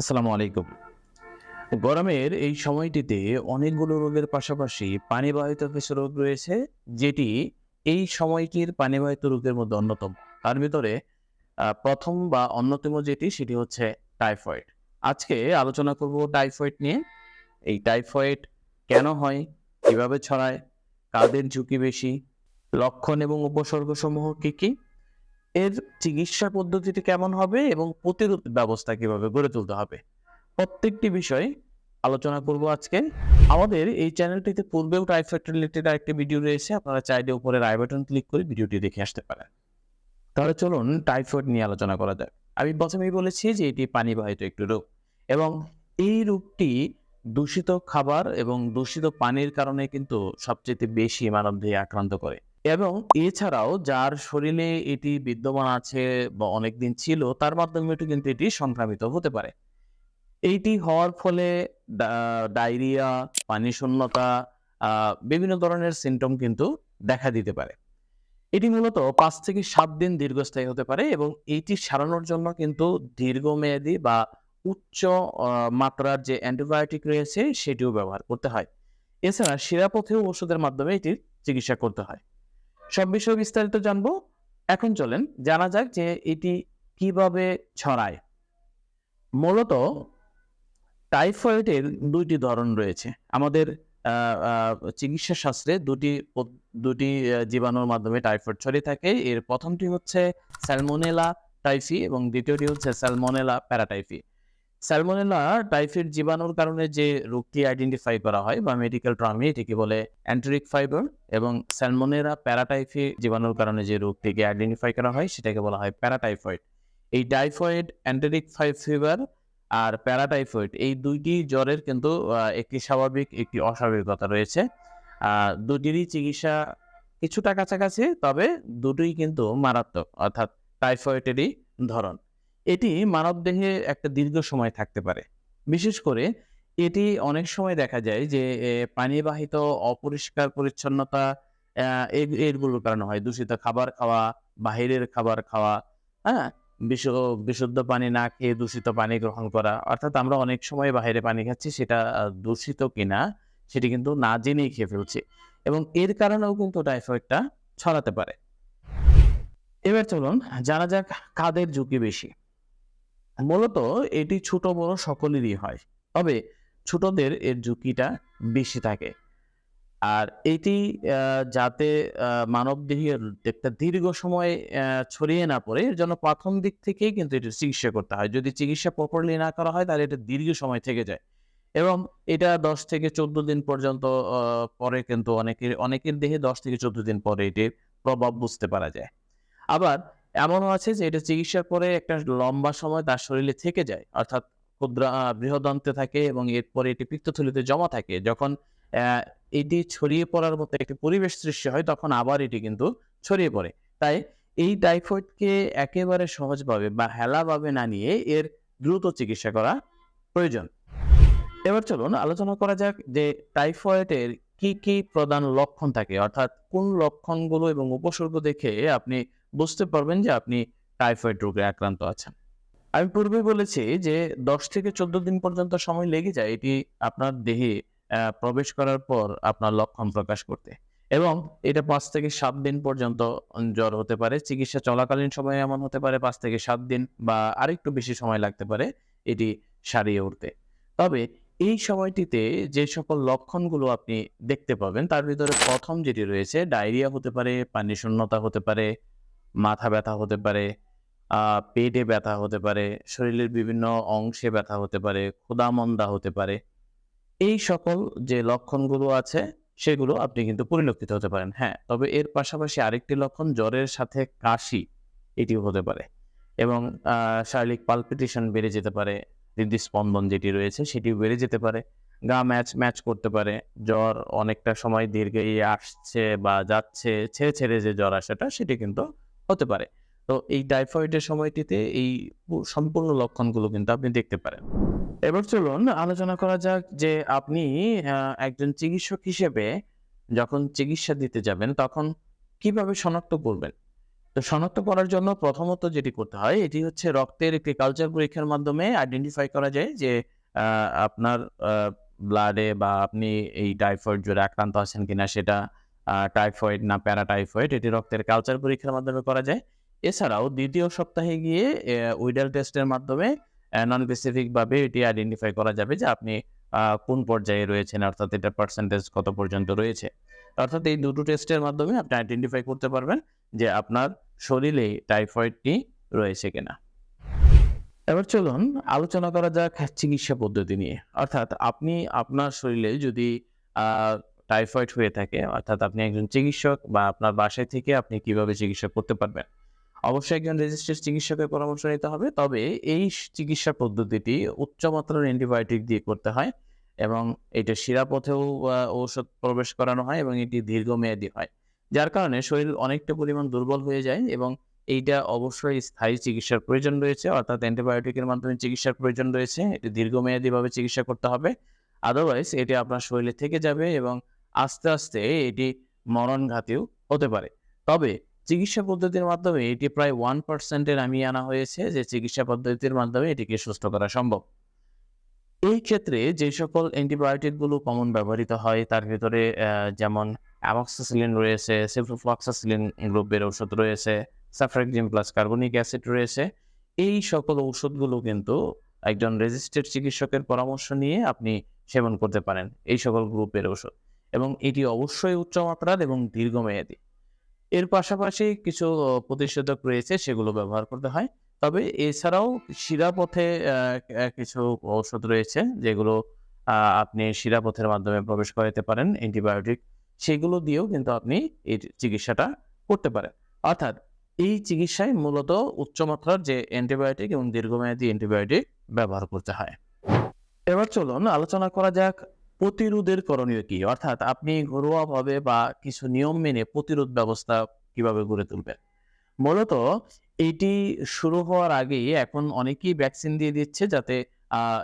আসসালামু আলাইকুম। গরমের এই সময়টিতে অনেকগুলো রোগের পাশাপাশি পানিবাহিত কিছু রোগ রয়েছে, যেটি এই সময়টির পানিবাহিত রোগের মধ্যে অন্যতম। তার ভিতরে প্রথম বা অন্যতম যেটি, সেটি হচ্ছে টাইফয়েড। আজকে আলোচনা করব টাইফয়েড নিয়ে। এই টাইফয়েড কেন হয়, কীভাবে ছড়ায়, কাদের ঝুঁকি বেশি, লক্ষণ এবং উপসর্গ সমূহ কি কি? এর চিকিৎসা পদ্ধতিটি কেমন হবে এবং প্রতিরোধ ব্যবস্থা কীভাবে গড়ে তুলতে হবে? প্রত্যেকটি বিষয় আলোচনা করব আজকে। আমাদের এই চ্যানেলটিতে পূর্বেও টাইফয়েড রিলেটেড আরেকটি ভিডিও রয়েছে, আপনারা চাইলে উপরে আই বাটন ক্লিক করে ভিডিওটি দেখে আসতে পারেন। তাহলে চলুন টাইফয়েড নিয়ে আলোচনা করা যাক। আমি প্রথমেই বলেছি যে এটি পানিবাহিত একটি রোগ এবং এই রোগটি দূষিত খাবার এবং দূষিত পানির কারণে কিন্তু সবচেয়ে বেশি মানবদেহে আক্রান্ত করে। এবং এছাড়াও যার শরীরে এটি বিদ্যমান আছে বা অনেকদিন ছিল, তার মাধ্যমে এটি কিন্তু এটি সংক্রামিত হতে পারে। এইটি হওয়ার ফলে ডায়রিয়া, পানি শূন্যতা বিভিন্ন ধরনের সিমটম কিন্তু দেখা দিতে পারে। এটি মূলত পাঁচ থেকে সাত দিন দীর্ঘস্থায়ী হতে পারে এবং এইটি সারানোর জন্য কিন্তু দীর্ঘমেয়াদী বা উচ্চ মাত্রার যে অ্যান্টিবায়োটিক রয়েছে সেটিও ব্যবহার করতে হয়। এছাড়া শিরাপথেও ওষুধের মাধ্যমে এটির চিকিৎসা করতে হয়। সব বিষয়ে বিস্তারিত জানব। এখন চলেন জানা যাক যে এটি কীভাবে ছড়ায়। মূলত টাইফয়েডের দুইটি ধরন রয়েছে। আমাদের চিকিৎসা শাস্ত্রে দুটি দুটি জীবাণুর মাধ্যমে টাইফয়েড ছড়িয়ে থাকে। এর প্রথমটি হচ্ছে স্যালমোনেলা টাইফি এবং দ্বিতীয়টি হচ্ছে স্যালমোনেলা প্যারাটাইফি। স্যালমোনেলা টাইফয়েড জীবাণুর কারণে যে রোগটি আইডেন্টিফাই করা হয় বা মেডিকেল টার্মে এটিকে বলে অ্যান্টেরিক ফাইবার এবং স্যালমোনেলা প্যারাটাইফি জীবাণুর কারণে যে রোগটিকে আইডেন্টিফাই করা হয় সেটাকে বলা হয় প্যারাটাইফয়েড এই টাইফয়েড অ্যান্টেরিক ফিভার আর প্যারাটাইফয়েড এই দুইটি জ্বরের কিন্তু একটি স্বাভাবিক, একটি অস্বাভাবিকতা রয়েছে। দুটিরই চিকিৎসা কিছুটা কাছাকাছি, তবে দুটোই কিন্তু মারাত্মক, অর্থাৎ টাইফয়েডেরই ধরন। এটি মানবদেহে একটা দীর্ঘ সময় থাকতে পারে। বিশেষ করে এটি অনেক সময় দেখা যায় যে পানিবাহিত অপরিষ্কার পরিচ্ছন্নতা আহ, এ- এগুলোর কারণে হয়। দূষিত খাবার খাওয়া বাহিরের খাবার খাওয়া হ্যাঁ? বিশু- বিশুদ্ধ পানি না খেয়ে দূষিত পানি গ্রহণ করা। অর্থাৎ আমরা অনেক সময় বাইরে পানি খাচ্ছি সেটা দূষিত কিনা সেটি কিন্তু না জেনেই খেয়ে ফেলছি। এবং এর কারণেও কিন্তু টাইফয়েডটা ছড়াতে পারে। এবার চলুন জানা যাক কাদের ঝুঁকি বেশি। মূলত এটি ছোট বড় সকলেরই হয়, তবে ছোটদের এর ঝুঁকিটা বেশি থাকে। আর এটি যাতে মানব দেহের একটা দীর্ঘ সময় ছড়িয়ে না পড়ে, এর জন্য প্রথম দিক থেকেই কিন্তু এটি চিকিৎসা করতে হয়। যদি চিকিৎসা প্রপারলি না করা হয়, তাহলে এটা দীর্ঘ সময় থেকে যায়। এবং এটা দশ থেকে চোদ্দ দিন পর্যন্ত পরে কিন্তু অনেকের অনেকের দেহে দশ থেকে চোদ্দ দিন পরে এটির প্রভাব বুঝতে পারা যায়। আবার এমনও আছে যে এটা চিকিৎসার পরে একটা লম্বা সময় তার শরীরে থেকে যায়। অর্থাৎ ক্ষুদ্র বৃহদন্তে থাকে এবং এরপরে এটি পিত্তথলিতে জমা থাকে। যখন এটি ছড়িয়ে পড়ার মতো একটি পরিবেশ সৃষ্টি হয়, তখন আবার এটি কিন্তু ছড়িয়ে পড়ে। তাই এই টাইফয়েডকে একেবারে সহজভাবে বা হেলাভাবে না নিয়ে এর দ্রুত চিকিৎসা করা প্রয়োজন। এবার চলুন আলোচনা করা যাক যে টাইফয়েডের কি কি প্রধান লক্ষণ থাকে। অর্থাৎ কোন লক্ষণগুলো এবং উপসর্গ দেখে আপনি বুঝতে পারবেন যে আপনি টাইফয়েড রোগে আক্রান্ত আছেন। আমি পূর্বে বলেছি যে দশ থেকে চোদ্দ দিন পর্যন্ত সময় লেগে যায় এটি আপনার দেহে প্রবেশ করার পর আপনার লক্ষণ প্রকাশ করতে। এবং এটা পাঁচ থেকে সাত দিন পর্যন্ত জ্বর হতে পারে, চিকিৎসা চলাকালীন সময়ে এমন হতে পারে, পাঁচ থেকে সাত দিন বা আরেকটু বেশি সময় লাগতে পারে এটি সারিয়ে উঠতে। তবে এই সময়টিতে যে সকল লক্ষণগুলো আপনি দেখতে পাবেন, তার ভিতরে প্রথম যেটি রয়েছে, ডায়রিয়া হতে পারে পানি শূন্যতা হতে পারে মাথা ব্যথা হতে পারে পেটে ব্যথা হতে পারে, শরীরের বিভিন্ন অংশে ব্যথা হতে পারে, ক্ষুধামন্দা হতে পারে। এই সকল যে লক্ষণগুলো আছে, সেগুলো আপনি কিন্তু পরিলক্ষিত হতে পারেন। হ্যাঁ তবে এর পাশাপাশি আরেকটি লক্ষণ জ্বরের সাথে কাশি, এটিও হতে পারে এবং শারীরিক পালপিটেশন বেড়ে যেতে পারে, হৃদস্পন্দন যেটি রয়েছে সেটিও বেড়ে যেতে পারে, গা ম্যাচ ম্যাচ করতে পারে, জ্বর অনেকটা সময় দীর্ঘ আসছে বা যাচ্ছে, ছেড়ে ছেড়ে যে জ্বর আসাটা সেটি কিন্তু হতে পারে। তো এই টাইফয়েডের সময়টিতে এই সম্পূর্ণ লক্ষণগুলো কিন্তু আপনি দেখতে পারেন। এবার চলুন আলোচনা করা যাক যে আপনি একজন চিকিৎসক হিসেবে যখন চিকিৎসা দিতে যাবেন তখন কীভাবে শনাক্ত করবেন? তো শনাক্ত করার জন্য প্রথমত যেটি করতে হয়, এটি হচ্ছে রক্তের একটি কালচার পরীক্ষার মাধ্যমে আইডেন্টিফাই করা যায় যে আপনার ব্লাডে বা আপনি এই টাইফয়েড জ্বরে আক্রান্ত আছেন কিনা সেটা টাইফয়েড না প্যারাটাইফয়েড এটি রক্তের কালচার পরীক্ষার মাধ্যমে করা যায়। এছাড়াও দ্বিতীয় সপ্তাহে গিয়ে উইডাল টেস্টের মাধ্যমে নন স্পেসিফিক ভাবে এটি আইডেন্টিফাই করা যাবে যে আপনি কোন পর্যায়ে রয়েছেন, অর্থাৎ এটা পার্সেন্টেজ কত পর্যন্ত রয়েছে। অর্থাৎ এই দুটো টেস্টের মাধ্যমে আপনি আইডেন্টিফাই করতে পারবেন যে আপনার শরীরে টাইফয়েডটি রয়েছে কিনা। এবার চলুন আলোচনা করা যাক চিকিৎসা পদ্ধতি নিয়ে। অর্থাৎ আপনি আপনার শরীরে যদি টাইফয়েড হয়ে থাকে, অর্থাৎ আপনি একজন চিকিৎসক বা আপনার বাসায় থেকে আপনি কীভাবে চিকিৎসা করতে পারবেন? অবশ্যই একজন রেজিস্টার্ড চিকিৎসকের পরামর্শ নিতে হবে, তবে এই চিকিৎসা পদ্ধতিটি উচ্চমাত্রার অ্যান্টিবায়োটিক দিয়ে করতে হয় এবং এটা শিরাপথেও ঔষধ প্রবেশ করানো হয় এবং এটি দীর্ঘমেয়াদী হয়, যার কারণে শরীর অনেকটা পরিমাণ দুর্বল হয়ে যায় এবং এইটা অবশ্যই স্থায়ী চিকিৎসার প্রয়োজন রয়েছে, অর্থাৎ অ্যান্টিবায়োটিকের মাধ্যমে চিকিৎসার প্রয়োজন রয়েছে, এটি দীর্ঘমেয়াদীভাবে চিকিৎসা করতে হবে, আদারওয়াইজ এটি আপনার শরীরে থেকে যাবে এবং আস্তে আস্তে এটি মরণঘাতীও হতে পারে। তবে চিকিৎসা পদ্ধতির মাধ্যমে এটি প্রায় ওয়ান পার্সেন্টে নামিয়ে আনা হয়েছে যে চিকিৎসা পদ্ধতির মাধ্যমে এটিকে সুস্থ করা সম্ভব। এই ক্ষেত্রে যে সকল অ্যান্টিবায়োটিকগুলো কমন ব্যবহৃত হয়, তার ভিতরে যেমন অ্যামক্সিসিলিন রয়েছে সেফ্লোফ্লক্সাসিলিন গ্রুপের ঔষধ রয়েছে সাফ্রাকজিম প্লাস কার্বনিক অ্যাসিড রয়েছে। এই সকল ঔষধগুলো কিন্তু একজন রেজিস্টার্ড চিকিৎসকের পরামর্শ নিয়ে আপনি সেবন করতে পারেন, এই সকল গ্রুপের ঔষধ। এবং এটি অবশ্যই উচ্চমাত্রার এবং দীর্ঘমেয়াদী। এর পাশাপাশি কিছু প্রতিষেধক রয়েছে, সেগুলো ব্যবহার করতে হয়। তবে এছাড়াও শিরাপথে কিছু ঔষধ রয়েছে, যেগুলো আপনি শিরাপথের মাধ্যমে প্রবেশ করাতে পারেন, অ্যান্টিবায়োটিক। সেগুলো দিয়েও কিন্তু আপনি এই চিকিৎসাটা করতে পারেন। অর্থাৎ এই চিকিৎসায় মূলত উচ্চমাত্রার যে অ্যান্টিবায়োটিক এবং দীর্ঘমেয়াদী অ্যান্টিবায়োটিক ব্যবহার করতে হয়। এবার চলুন আলোচনা করা যাক প্রতিরোধের করণীয় কি? অর্থাৎ আপনি ঘরোয়াভাবে বা কিছু নিয়ম মেনে প্রতিরোধ ব্যবস্থা কীভাবে গড়ে তুলবেন? মূলত এটি শুরু হওয়ার আগেই এখন অনেকেই ভ্যাকসিন দিয়ে দিচ্ছে যাতে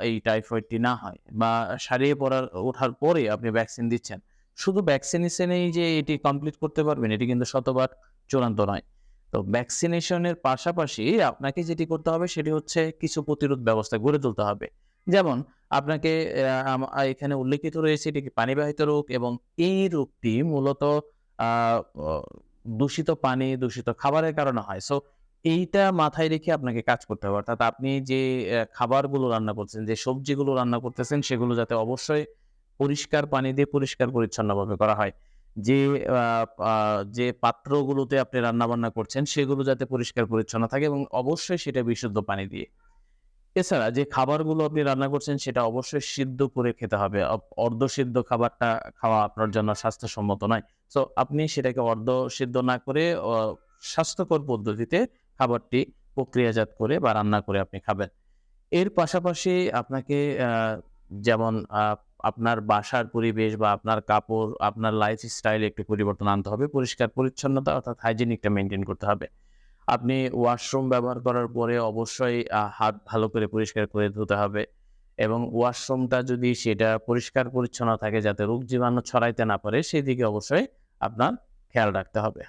এই টাইফয়েডটি না হয় বা সারিয়ে পড়ার, ওঠার পরে আপনি ভ্যাকসিন দিচ্ছেন। শুধু ভ্যাকসিনেশনেই যে এটি কমপ্লিট করতে পারবেন, এটি কিন্তু শতভাগ চূড়ান্ত নয়। তো ভ্যাকসিনেশনের পাশাপাশি আপনাকে যেটি করতে হবে সেটি হচ্ছে কিছু প্রতিরোধ ব্যবস্থা গড়ে তুলতে হবে। যেমন আপনাকে এখানে উল্লেখিত রয়েছে এটি পানিবাহিত রোগ এবং এই রোগটি মূলত দূষিত পানি, দূষিত খাবারের কারণে হয়। সো এইটা মাথায় রেখে আপনাকে কাজ করতে হবে। অর্থাৎ আপনি যে খাবারগুলো রান্না করছেন, যে সবজিগুলো রান্না করতেছেন, সেগুলো যাতে অবশ্যই পরিষ্কার পানি দিয়ে পরিষ্কার পরিচ্ছন্নভাবে করা হয়। যে যে পাত্রগুলোতে আপনি রান্না বান্না করছেন, সেগুলো যাতে পরিষ্কার পরিচ্ছন্ন থাকে এবং অবশ্যই সেটা বিশুদ্ধ পানি দিয়ে। এছাড়া যে খাবারগুলো আপনি রান্না করছেন, সেটা অবশ্যই সিদ্ধ করে খেতে হবে। অর্ধ সিদ্ধ খাবারটা খাওয়া আপনার জন্য স্বাস্থ্যসম্মত নয়। সো আপনি সেটাকে অর্ধ সিদ্ধ না করে স্বাস্থ্যকর পদ্ধতিতে খাবারটি প্রক্রিয়াজাত করে বা রান্না করে আপনি খাবেন। এর পাশাপাশি আপনাকে যেমন আপনার বাসার পরিবেশ বা আপনার কাপড়, আপনার লাইফ স্টাইলে একটু পরিবর্তন আনতে হবে। পরিষ্কার, পরিচ্ছন্নতা অর্থাৎ হাইজিনিকটা মেনটেন করতে হবে। আপনি ওয়াশরুম ব্যবহার করার পরে অবশ্যই হাত ভালো করে পরিষ্কার করে ধুতে হবে এবং ওয়াশরুমটা যদি সেটা পরিষ্কার পরিচ্ছন্ন থাকে যাতে রোগ জীবাণু ছড়াইতে না পারে সেই দিকে অবশ্যই আপনার খেয়াল রাখতে হবে।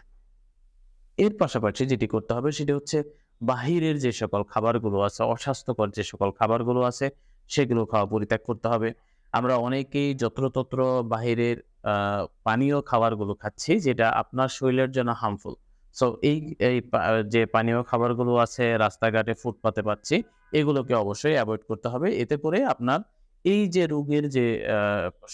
এর পাশাপাশি যেটি করতে হবে সেটি হচ্ছে বাহিরের যে সকল খাবারগুলো আছে, অস্বাস্থ্যকর যে সকল খাবারগুলো আছে, সেগুলো খাওয়া পরিত্যাগ করতে হবে। আমরা অনেকেই যত্রতত্র বাহিরের পানীয় খাবারগুলো খাচ্ছি যেটা আপনার শরীরের জন্য হার্মফুল সো এই এই যে পানীয় খাবারগুলো আছে, রাস্তাঘাটে ফুটপাতে পাচ্ছি, এগুলোকে অবশ্যই অ্যাভয়েড করতে হবে। এতে করে আপনার এই যে রোগের যে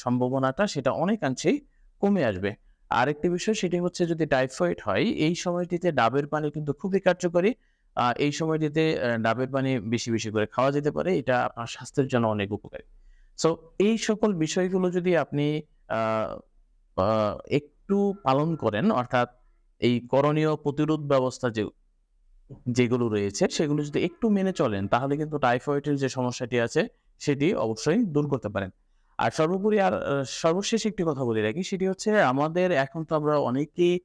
সম্ভাবনাটা, সেটা অনেকাংশেই কমে আসবে। আরেকটি বিষয়, সেটি হচ্ছে যদি টাইফয়েড হয়, এই সময়টিতে ডাবের পানি কিন্তু খুবই কার্যকরী। এই সময়টিতে ডাবের পানি বেশি বেশি করে খাওয়া যেতে পারে। এটা আপনার স্বাস্থ্যের জন্য অনেক উপকারী। সো এই সকল বিষয়গুলো যদি আপনি একটু পালন করেন, অর্থাৎ এই করণীয় প্রতিরোধ ব্যবস্থা যে, যেগুলো রয়েছে সেগুলো যদি একটু মেনে চলেন, তাহলে কিন্তু টাইফয়েডের যে সমস্যাটি আছে সেটি অবশ্যই দূর করতে পারেন। আর সর্বোপরি আর সর্বশেষ একটি কথা বলি রাখি, সেটি হচ্ছে আমাদের এখন তো আমরা অনেকেই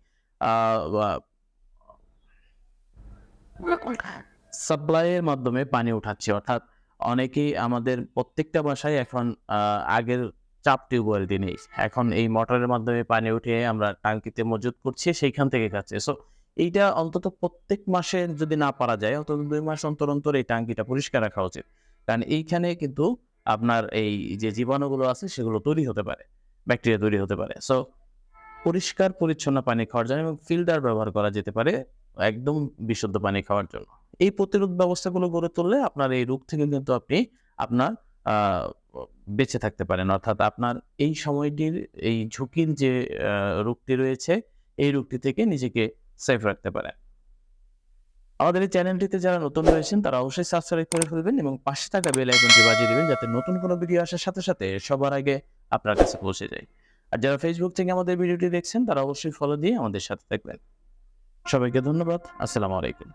সাপ্লাইয়ের মাধ্যমে পানি উঠাচ্ছি। অর্থাৎ অনেকেই আমাদের প্রত্যেকটা বাসায় এখন আগের চাপ টিউবওয়েল দিয়ে এখন এই মোটরের মাধ্যমে পানি উঠিয়ে আমরা টাঙ্কিতে মজুত করছি, সেইখান থেকে খাচ্ছে। সো এইটা অন্তত প্রত্যেক মাসে যদি না পারা যায়, অন্তত দুই মাস অন্তর অন্তর এই টাঙ্কিটা পরিষ্কার রাখা উচিত। কারণ এইখানে কিন্তু আপনার এই যে জীবাণুগুলো আছে, সেগুলো তৈরি হতে পারে, ব্যাকটেরিয়া তৈরি হতে পারে। সো পরিষ্কার পরিচ্ছন্ন পানি খাওয়ার জন্য এবং ফিল্টার ব্যবহার করা যেতে পারে একদম বিশুদ্ধ পানি খাওয়ার জন্য। এই প্রতিরোধ ব্যবস্থাগুলো গড়ে তুললে আপনার এই রোগ থেকে কিন্তু আপনি আপনার বেঁচে থাকতে পারেন। অর্থাৎ আপনার এই সময়টির, এই ঝুঁকির যে রোগটি রয়েছে, এই রোগটি থেকে নিজেকে সেফ রাখতে পারেন। আমাদের এই চ্যানেলটিতে যারা নতুন রয়েছেন, তারা অবশ্যই সাবস্ক্রাইব করে ফেলবেন এবং পাশে থাকা বেল আইকনটি বাজিয়ে দেবেন যাতে নতুন কোনো ভিডিও আসার সাথে সাথে সবার আগে আপনার কাছে পৌঁছে যায়। আর যারা ফেসবুক থেকে আমাদের ভিডিওটি দেখছেন, তারা অবশ্যই ফলো দিয়ে আমাদের সাথে থাকবেন। সবাইকে ধন্যবাদ। আসসালামু আলাইকুম।